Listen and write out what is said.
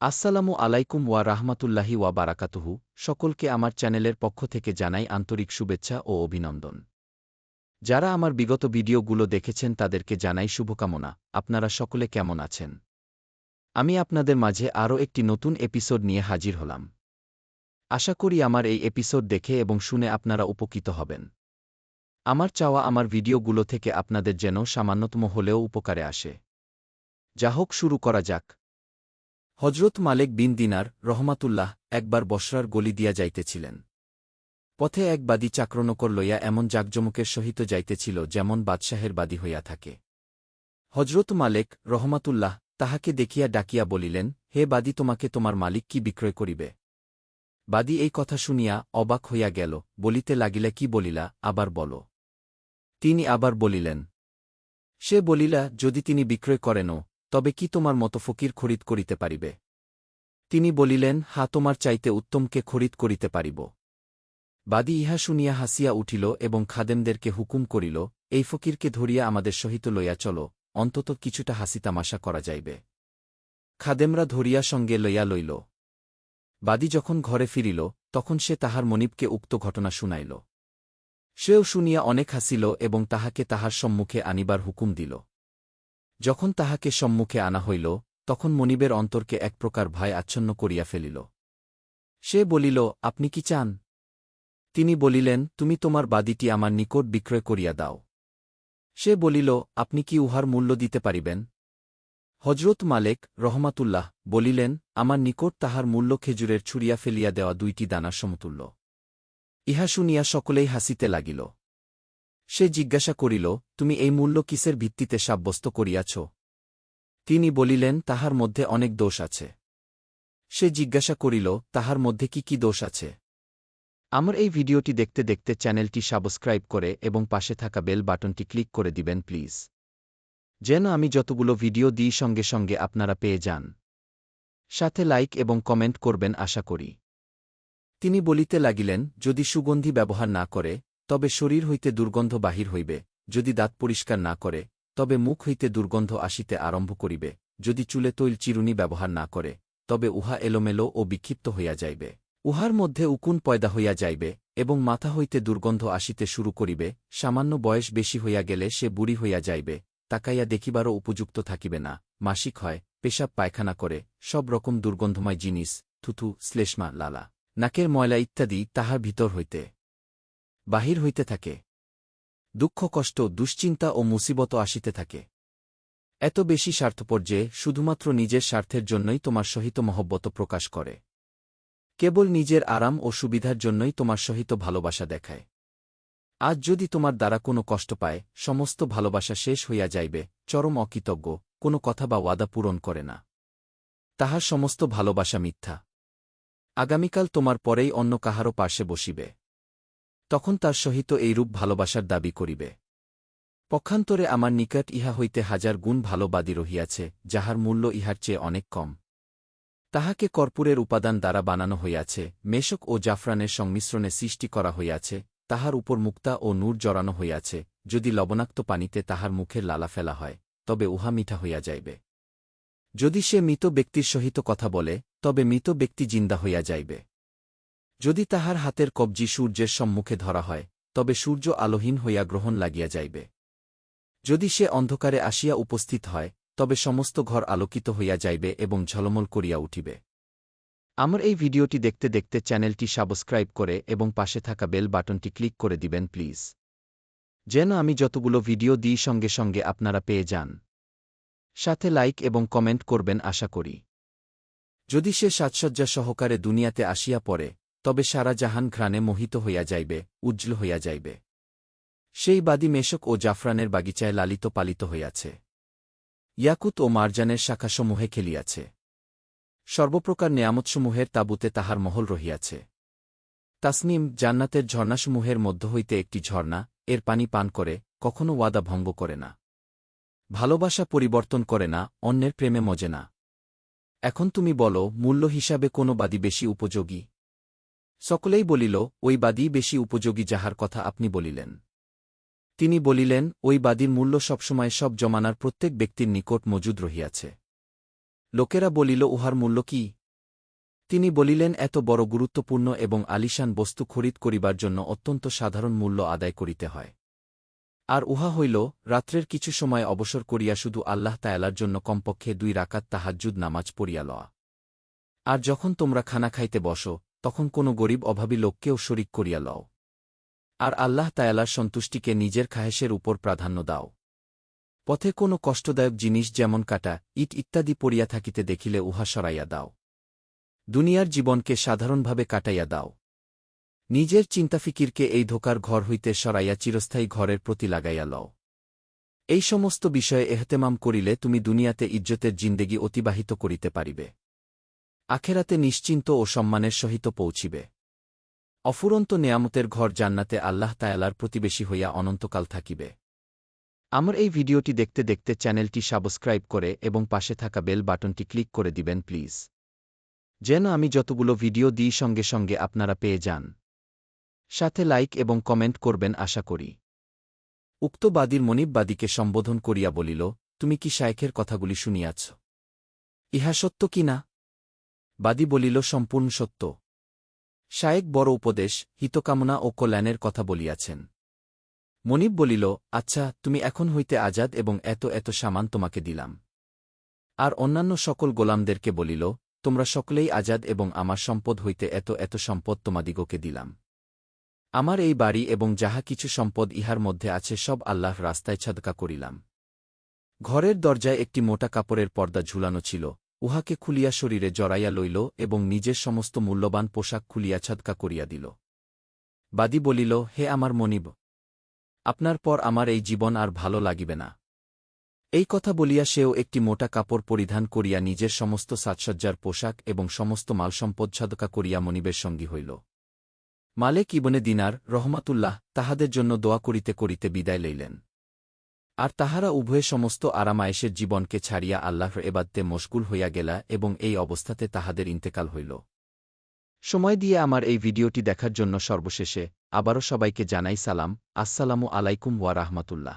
আসসালামু আলাইকুম ওয়া রাহমাতুল্লাহি ওয়া বারাকাতুহু। সকলকে আমার চ্যানেলের পক্ষ থেকে জানাই আন্তরিক শুভেচ্ছা ও অভিনন্দন। যারা আমার বিগত ভিডিওগুলো দেখেছেন তাদেরকে জানাই শুভকামনা। আপনারা সকলে কেমন আছেন? আমি আপনাদের মাঝে আরও একটি নতুন এপিসোড নিয়ে হাজির হলাম। আশা করি আমার এই এপিসোড দেখে এবং শুনে আপনারা উপকৃত হবেন। আমার চাওয়া আমার ভিডিওগুলো থেকে আপনাদের যেন সামান্যতম হলেও উপকারে আসে। যা হোক, শুরু করা যাক। হজরত মালেক বিন দিনার রহমাতুল্লাহ একবার বসরার গলি দিয়া যাইতেছিলেন। পথে এক বাদী চাক্রনকর লইয়া এমন জাকজমকের সহিত যাইতেছিল যেমন বাদশাহের বাদী হইয়া থাকে। হজরত মালেক রহমাতুল্লাহ তাহাকে দেখিয়া ডাকিয়া বলিলেন, হে বাদী, তোমাকে তোমার মালিক কি বিক্রয় করিবে? বাদী এই কথা শুনিয়া অবাক হইয়া গেল, বলিতে লাগিলা, কি বলিলা, আবার বল। তিনি আবার বলিলেন, সে বলিলা, যদি তিনি বিক্রয় করেনও তবে কি তোমার মতো ফকির খরিদ করিতে পারিবে? তিনি বলিলেন, হা, তোমার চাইতে উত্তমকে খরিদ করিতে পারিব। বাদী ইহা শুনিয়া হাসিয়া উঠিল এবং খাদেমদেরকে হুকুম করিল, এই ফকিরকে ধরিয়া আমাদের সহিত লইয়া চলো, অন্তত কিছুটা হাসি তামাশা করা যাইবে। খাদেমরা ধরিয়া সঙ্গে লইয়া লইল। বাদী যখন ঘরে ফিরিল, তখন সে তাহার মনিবকে উক্ত ঘটনা শুনাইল। সেও শুনিয়া অনেক হাসিল এবং তাহাকে তাহার সম্মুখে আনিবার হুকুম দিল। যখন তাহাকে সম্মুখে আনা হইল, তখন মনিবের অন্তরকে এক প্রকার ভয় আচ্ছন্ন করিয়া ফেলিল। সে বলিল, আপনি কি চান? তিনি বলিলেন, তুমি তোমার বাদিটি আমার নিকট বিক্রয় করিয়া দাও। সে বলিল, আপনি কি উহার মূল্য দিতে পারিবেন? হজরত মালেক রহমাতুল্লাহ বলিলেন, আমার নিকট তাহার মূল্য খেজুরের ছুড়িয়া ফেলিয়া দেওয়া দুইটি দানার সমতুল্য। ইহা শুনিয়া সকলেই হাসিতে লাগিল। সে জিজ্ঞাসা করিল, তুমি এই মূল্য কিসের ভিত্তিতে সাব্যস্ত করিয়াছ? তিনি বলিলেন, তাহার মধ্যে অনেক দোষ আছে। সে জিজ্ঞাসা করিল, তাহার মধ্যে কি কি দোষ আছে? আমার এই ভিডিওটি দেখতে দেখতে চ্যানেলটি সাবস্ক্রাইব করে এবং পাশে থাকা বেল বাটনটি ক্লিক করে দিবেন, প্লিজ। যেন আমি যতগুলো ভিডিও দিই সঙ্গে সঙ্গে আপনারা পেয়ে যান। সাথে লাইক এবং কমেন্ট করবেন, আশা করি। তিনি বলিতে লাগিলেন, যদি সুগন্ধি ব্যবহার না করে তবে শরীর হইতে দুর্গন্ধ বাহির হইবে, যদি দাঁত পরিষ্কার না করে, তবে মুখ হইতে দুর্গন্ধ আসিতে আরম্ভ করিবে, যদি চুলে তৈল চিরুনি ব্যবহার না করে, তবে উহা এলোমেলো ও বিক্ষিপ্ত হইয়া যাইবে। উহার মধ্যে উকুন পয়দা হইয়া যাইবে এবং মাথা হইতে দুর্গন্ধ আসিতে শুরু করিবে, সামান্য বয়স বেশি হইয়া গেলে সে বুড়ি হইয়া যাইবে, তাকাইয়া দেখিবারও উপযুক্ত থাকিবে না, মাসিক হয়, পেশাব পায়খানা করে, সব রকম দুর্গন্ধময় জিনিস, থুথু, শ্লেষ্মা, লালা, নাকের ময়লা ইত্যাদি তাহার ভিতর হইতে। বাহির হইতে থাকে। দুঃখ, কষ্ট, দুশ্চিন্তা ও মুসিবত আসিতে থাকে। এত বেশি স্বার্থপর যে শুধুমাত্র নিজের স্বার্থের জন্যই তোমার সহিত মহব্বত প্রকাশ করে। কেবল নিজের আরাম ও সুবিধার জন্যই তোমার সহিত ভালোবাসা দেখায়। আজ যদি তোমার দ্বারা কোনো কষ্ট পায়, সমস্ত ভালোবাসা শেষ হইয়া যাইবে, চরম অকৃতজ্ঞ, কোনো কথা বা ওয়াদা পূরণ করে না। তাহার সমস্ত ভালোবাসা মিথ্যা। আগামীকাল তোমার পরেই অন্য কাহারও পার্শ্বে বসিবে। তখন তার সহিত এইরূপ ভালোবাসার দাবি করিবে। পক্ষান্তরে আমার নিকট ইহা হইতে হাজার গুণ ভালোবাদী রহিয়াছে, যাহার মূল্য ইহার চেয়ে অনেক কম। তাহাকে কর্পূরের উপাদান দ্বারা বানানো হইয়াছে, মেশক ও জাফরানের সংমিশ্রণে সৃষ্টি করা হইয়াছে, তাহার উপর মুক্তা ও নূর জড়ানো হইয়াছে, যদি লবণাক্ত পানিতে তাহার মুখের লালা ফেলা হয়, তবে উহা মিঠা হইয়া যাইবে। যদি সে মৃত ব্যক্তির সহিত কথা বলে, তবে মৃত ব্যক্তি জিন্দা হইয়া যাইবে। যদি তাহার হাতের কবজি সূর্যের সম্মুখে ধরা হয়, তবে সূর্য আলোহীন হইয়া গ্রহণ লাগিয়া যাইবে। যদি সে অন্ধকারে আসিয়া উপস্থিত হয়, তবে সমস্ত ঘর আলোকিত হইয়া যাইবে এবং ঝলমল করিয়া উঠিবে। আমার এই ভিডিওটি দেখতে দেখতে চ্যানেলটি সাবস্ক্রাইব করে এবং পাশে থাকা বেল বাটনটি ক্লিক করে দিবেন প্লিজ। যেন আমি যতগুলো ভিডিও দিই সঙ্গে সঙ্গে আপনারা পেয়ে যান। সাথে লাইক এবং কমেন্ট করবেন আশা করি। যদি সে সাজসজ্জা সহকারে দুনিয়াতে আসিয়া পড়ে তবে সারা জাহান ঘ্রাণে মোহিত হইয়া যাইবে, উজ্জ্বল হইয়া যাইবে। সেই বাদী মেশক ও জাফরানের বাগিচায় লালিত পালিত হইয়াছে। ইয়াকুত ও মারজানের শাখাসমূহে খেলিয়াছে। সর্বপ্রকার নেয়ামতসমূহের তাঁবুতে তাহার মহল রহিয়াছে। তাসনিম জান্নাতের ঝর্ণাসমূহের মধ্য হইতে একটি ঝর্ণা, এর পানি পান করে কখনও ওয়াদা ভঙ্গ করে না। ভালোবাসা পরিবর্তন করে না, অন্যের প্রেমে মজে না। এখন তুমি বলো, মূল্য হিসাবে কোনো বাদী বেশি উপযোগী? সকলেই বলিল, ওই বাদী বেশি উপযোগী যাহার কথা আপনি বলিলেন। তিনি বলিলেন, ওই বাদীর মূল্য সবসময় সব জমানার প্রত্যেক ব্যক্তির নিকট মজুদ রহিয়াছে। লোকেরা বলিল, উহার মূল্য কি? তিনি বলিলেন, এত বড় গুরুত্বপূর্ণ এবং আলিশান বস্তু খরিদ করিবার জন্য অত্যন্ত সাধারণ মূল্য আদায় করিতে হয়। আর উহা হইল, রাত্রের কিছু সময় অবসর করিয়া শুধু আল্লাহ তায়ালার জন্য কমপক্ষে দুই রাকাত তাহাজ্জুদ নামাজ পড়িয়া লওয়া। আর যখন তোমরা খানা খাইতে বসো তখন কোনো গরিব অভাবী লোককেও শরিক করিয়া লও। আর আল্লাহ তায়ালার সন্তুষ্টিকে নিজের খাহেসের উপর প্রাধান্য দাও। পথে কোনো কষ্টদায়ক জিনিস যেমন কাটা, ইট ইত্যাদি পড়িয়া থাকিতে দেখিলে উহা সরাইয়া দাও। দুনিয়ার জীবনকে সাধারণভাবে কাটাইয়া দাও। নিজের চিন্তাফিকিরকে এই ধোকার ঘর হইতে সরাইয়া চিরস্থায়ী ঘরের প্রতি লাগাইয়া লও। এই সমস্ত বিষয়ে এহতেমাম করিলে তুমি দুনিয়াতে ইজ্জতের জিন্দেগি অতিবাহিত করিতে পারিবে। আখেরাতে নিশ্চিন্ত ও সম্মানের সহিত পৌঁছিবে। অফুরন্ত নেয়ামতের ঘর জান্নাতে আল্লাহ তায়ালার প্রতিবেশী হইয়া অনন্তকাল থাকিবে। আমার এই ভিডিওটি দেখতে দেখতে চ্যানেলটি সাবস্ক্রাইব করে এবং পাশে থাকা বেল বাটনটি ক্লিক করে দিবেন, প্লিজ। যেন আমি যতগুলো ভিডিও দিই সঙ্গে সঙ্গে আপনারা পেয়ে যান। সাথে লাইক এবং কমেন্ট করবেন আশা করি। উক্ত বাদীর মনিববাদীকে সম্বোধন করিয়া বলিল, তুমি কি শায়েখের কথাগুলি শুনিয়াছ? ইহা সত্য কি না? বাদী বলিল, সম্পূর্ণ সত্য। শায়েক বড় উপদেশ, হিতকামনা ও কল্যাণের কথা বলিয়াছেন। মনিব বলিল আচ্ছা তুমি এখন হইতে আজাদ এবং এত এত সামান তোমাকে দিলাম। আর অন্যান্য সকল গোলামদেরকে বলিল, তোমরা সকলেই আজাদ এবং আমার সম্পদ হইতে এত এত সম্পদ তোমাদিগকে দিলাম। আমার এই বাড়ি এবং যাহা কিছু সম্পদ ইহার মধ্যে আছে সব আল্লাহ রাস্তায় ছাদকা করিলাম। ঘরের দরজায় একটি মোটা কাপড়ের পর্দা ঝুলানো ছিল। উহাকে খুলিয়া শরীরে জড়াইয়া লইল এবং নিজের সমস্ত মূল্যবান পোশাক খুলিয়া ছাদকা করিয়া দিল। বাদী বলিল, হে আমার মনিব, আপনার পর আমার এই জীবন আর ভালো লাগিবে না। এই কথা বলিয়া সেও একটি মোটা কাপড় পরিধান করিয়া নিজের সমস্ত সাজসজ্জার পোশাক এবং সমস্ত মালসম্পদ ছাদকা করিয়া মনিবের সঙ্গী হইল। মালেক ইবনে দিনার রহমাতুল্লাহ তাহাদের জন্য দোয়া করিতে করিতে বিদায় লইলেন। আর তাহারা উভয়ে সমস্ত আরামায়েশের জীবনকে ছাড়িয়া আল্লাহর এবাদ্যে মশগুল হইয়া গেলা এবং এই অবস্থাতে তাহাদের ইন্তেকাল হইল। সময় দিয়ে আমার এই ভিডিওটি দেখার জন্য সর্বশেষে আবারও সবাইকে জানাই সালাম। আসসালামু আলাইকুম ওয়া রাহমাতুল্লাহ।